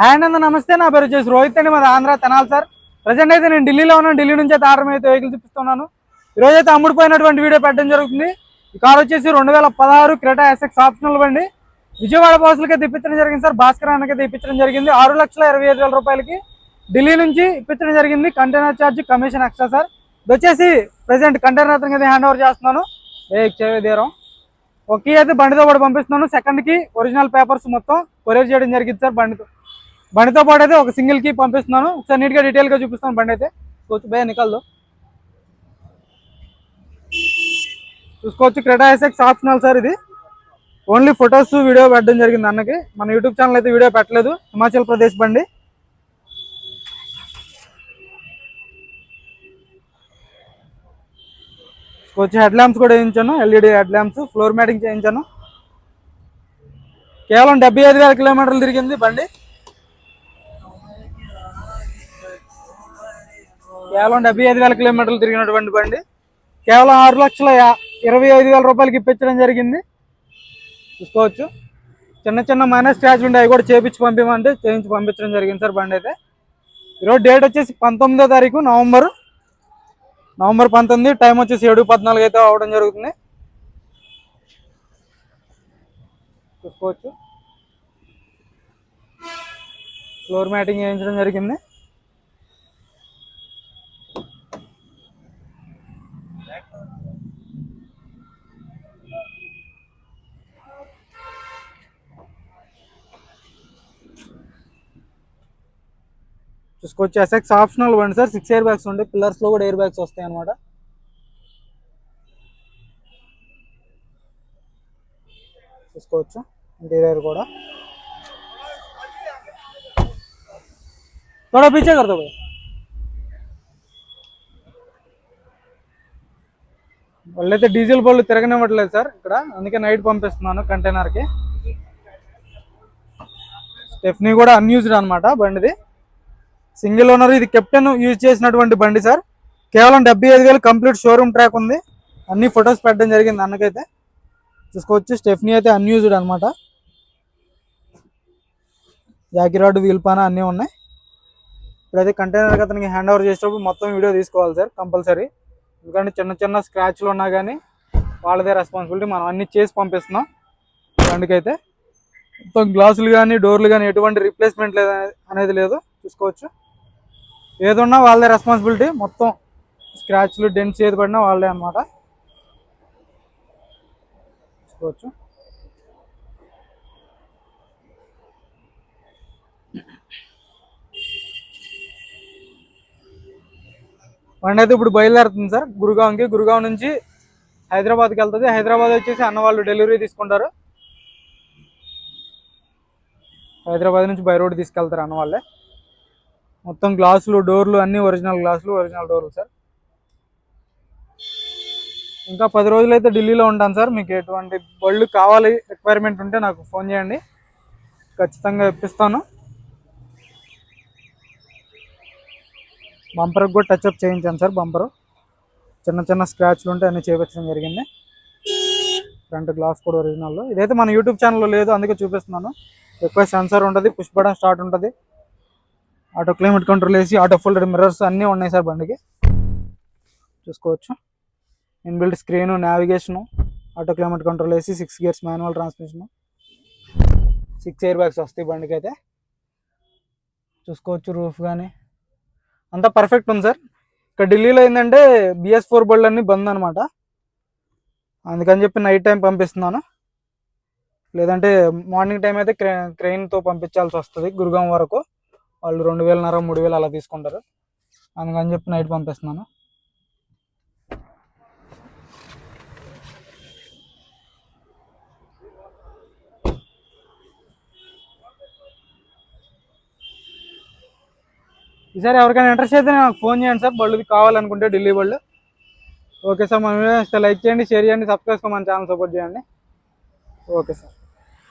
Hi అంద నమస్తే. నా పేరు వచ్చేసి రోహిత్ అండి. మాది ఆంధ్ర తెనాలి సార్. ప్రజెంట్ అయితే నేను ఢిల్లీలో ఉన్నాను. ఢిల్లీ నుంచి అయితే ఆర్డర్ అయితే వెహికల్ చూపిస్తున్నాను. ఈరోజు అయితే అమ్ముడుపోయినటువంటి వీడియో పెట్టడం జరుగుతుంది. ఈ కార్ వచ్చేసి రెండు వేల పదహారు క్రెటా ఎస్ఎక్స్ ఆప్షనల్ బండి. విజయవాడ బాసులకి తెప్పించడం జరిగింది సార్. భాస్కర్ అన్నకి తెప్పించడం జరిగింది. ఆరు లక్షల ఇరవై ఐదు వేల రూపాయలకి ఢిల్లీ నుంచి ఇప్పించడం జరిగింది. Container charge commission extra sir. ఇది వచ్చేసి ప్రజెంట్ కంటైనర్ అతనికి అయితే హ్యాండ్ ఓవర్ చేస్తున్నాను. ఏ చేదీరం అయితే బండితో కూడా పంపిస్తున్నాను. సెకండ్కి ఒరిజినల్ పేపర్స్ మొత్తం కొరియర్ చేయడం జరిగింది సార్ బండితో. బండితో పాటు అయితే ఒక సింగిల్కి పంపిస్తున్నాను. ఒకసారి నీట్గా డీటెయిల్గా చూపిస్తాను బండి అయితే. చూసి భయ నికల్దు. చూసుకోవచ్చు. క్రెటా ఎస్ఎక్స్ ఆప్షనల్ సార్ ఇది. ఓన్లీ ఫొటోస్ వీడియో పెట్టడం జరిగింది అన్నకి. మన యూట్యూబ్ ఛానల్ అయితే వీడియో పెట్టలేదు. హిమాచల్ ప్రదేశ్ బండి. వచ్చి హెడ్ ల్యాంప్స్ కూడా వేయించాను. LED head lamps floor matting చేయించాను. కేవలం డెబ్బై ఐదు వేల కిలోమీటర్లు తిరిగింది బండి. కేవలం డెబ్బై ఐదు వేల కిలోమీటర్లు తిరిగినటువంటి బండి. కేవలం ఆరు లక్షల ఇరవై ఐదు వేల రూపాయలకి ఇప్పించడం జరిగింది. చూసుకోవచ్చు. చిన్న చిన్న మైనస్ స్క్రాచ్లు ఉండే అవి కూడా చేపించి పంపించమంటే చేయించి పంపించడం జరిగింది సార్ బండి అయితే. ఈరోజు డేట్ వచ్చేసి పంతొమ్మిదో తారీఖు నవంబర్. నవంబర్ పంతొమ్మిది టైం వచ్చేసి ఏడు పద్నాలుగు అయితే అవడం జరుగుతుంది. చూసుకోవచ్చు. ఫ్లోర్ మ్యాటింగ్ వేయించడం జరిగింది. చూసుకోవచ్చు ఎస్ఎక్స్ ఆప్షనల్ బండి సార్ సిక్స్ ఇయర్ బ్యాగ్స్ ఉంటాయి పిల్లర్స్ లో కూడా ఎయిర్ బ్యాగ్స్ వస్తాయి అనమాట చూసుకోవచ్చు ఇంటీరియర్ కూడా थोड़ा पीछे कर दो भाई వాళ్ళైతే డీజిల్ బళ్ళు తిరగనివ్వట్లేదు సార్ ఇక్కడ అందుకే నైట్ పంపిస్తున్నాను కంటైనర్కి స్టెఫ్నీ కూడా అన్యూజ్డ్ అనమాట బండిది సింగిల్ ఓనర్ ఇది కెప్టెన్ యూజ్ చేసినటువంటి బండి సార్. కేవలం డెబ్బై ఐదు వేలు కంప్లీట్ షోరూమ్ ట్రాక్ ఉంది. అన్ని ఫొటోస్ పెట్టడం జరిగింది అన్నకైతే. చూసుకోవచ్చు స్టెఫ్నీ అయితే అన్యూజ్డ్ అనమాట జాకిరాడ్ వీల్ పాన అన్నీ ఉన్నాయి. ఇప్పుడైతే కంటైనర్ అతనికి హ్యాండ్ ఓవర్ చేసేటప్పుడు మొత్తం వీడియో తీసుకోవాలి సార్ కంపల్సరీ. ఎందుకంటే చిన్న చిన్న స్క్రాచ్లు ఉన్నా కానీ వాళ్ళదే రెస్పాన్సిబిలిటీ మనం అన్ని చేసి పంపిస్తున్నాం బండికైతే. మొత్తం గ్లాసులు కానీ డోర్లు కానీ ఎటువంటి రీప్లేస్మెంట్ లేదా అనేది లేదు. చూసుకోవచ్చు. ఏదున్నా వాళ్ళదే రెస్పాన్సిబిలిటీ మొత్తం స్క్రాచ్లు డెన్స్ ఏది పడినా వాళ్ళే అనమాట చూసుకోవచ్చు. బండి అయితే ఇప్పుడు బయలుదేరుతుంది సార్. గురుగావంకి గురుగాం నుంచి హైదరాబాద్కి వెళ్తుంది. హైదరాబాద్ వచ్చేసి అన్న వాళ్ళు డెలివరీ తీసుకుంటారు. హైదరాబాద్ నుంచి బై రోడ్ తీసుకెళ్తారు అన్న వాళ్ళే. మొత్తం గ్లాసులు డోర్లు అన్ని ఒరిజినల్ గ్లాసులు ఒరిజినల్ డోర్లు సార్. ఇంకా పది రోజులు అయితే ఢిల్లీలో ఉంటాను సార్. మీకు ఎటువంటి బళ్ళు కావాలి రిక్వైర్మెంట్ ఉంటే నాకు ఫోన్ చేయండి. ఖచ్చితంగా ఇప్పిస్తాను. బంపర్కి కూడా టచ్అప్ చేయించాను సార్ బంపరు చిన్న చిన్న స్క్రాచ్లు ఉంటే అన్ని చేపించడం జరిగింది. ఫ్రంట్ గ్లాస్ కూడా ఒరిజినల్లో ఇదైతే మన యూట్యూబ్ ఛానల్లో లేదు అందుకే చూపిస్తున్నాను. ఎక్కువ సెన్సార్ ఉంటుంది పుష్ బటన్ స్టార్ట్ ఉంటుంది. ఆటో క్లైమేట్ కంట్రోల్ వేసి ఆటో ఫోల్డర్ మిర్రర్స్ అన్నీ ఉన్నాయి సార్ బండికి. చూసుకోవచ్చు. Inbuilt screen navigation auto climate control వేసి six gears manual transmission. Six air bags వస్తాయి బండికి అయితే చూసుకోవచ్చు రూఫ్ కానీ అంతా పర్ఫెక్ట్ ఉంది సార్. ఇక్కడ ఢిల్లీలో ఏంటంటే బిఎస్ ఫోర్ బళ్ళు అన్నీ బంద్ అనమాట అందుకని చెప్పి నైట్ టైం పంపిస్తున్నాను. లేదంటే మార్నింగ్ టైం అయితే క్రే క్రెయిన్తో పంపించాల్సి వస్తుంది గురుగాం వరకు. వాళ్ళు రెండు వేలన్నర మూడు వేలు అలా తీసుకుంటారు. అందుకని చెప్పి నైట్ పంపిస్తున్నాను. ఈసారి ఎవరికైనా ఇంట్రెస్ట్ అయితే నాకు ఫోన్ చేయండి సార్. బళ్ళు కావాలనుకుంటే ఢిల్లీ బళ్ళు. ఓకే సార్ మన వీడియో లైక్ చేయండి షేర్ చేయండి సబ్స్క్రైబ్ మన ఛానల్ సపోర్ట్ చేయండి. Okay sir.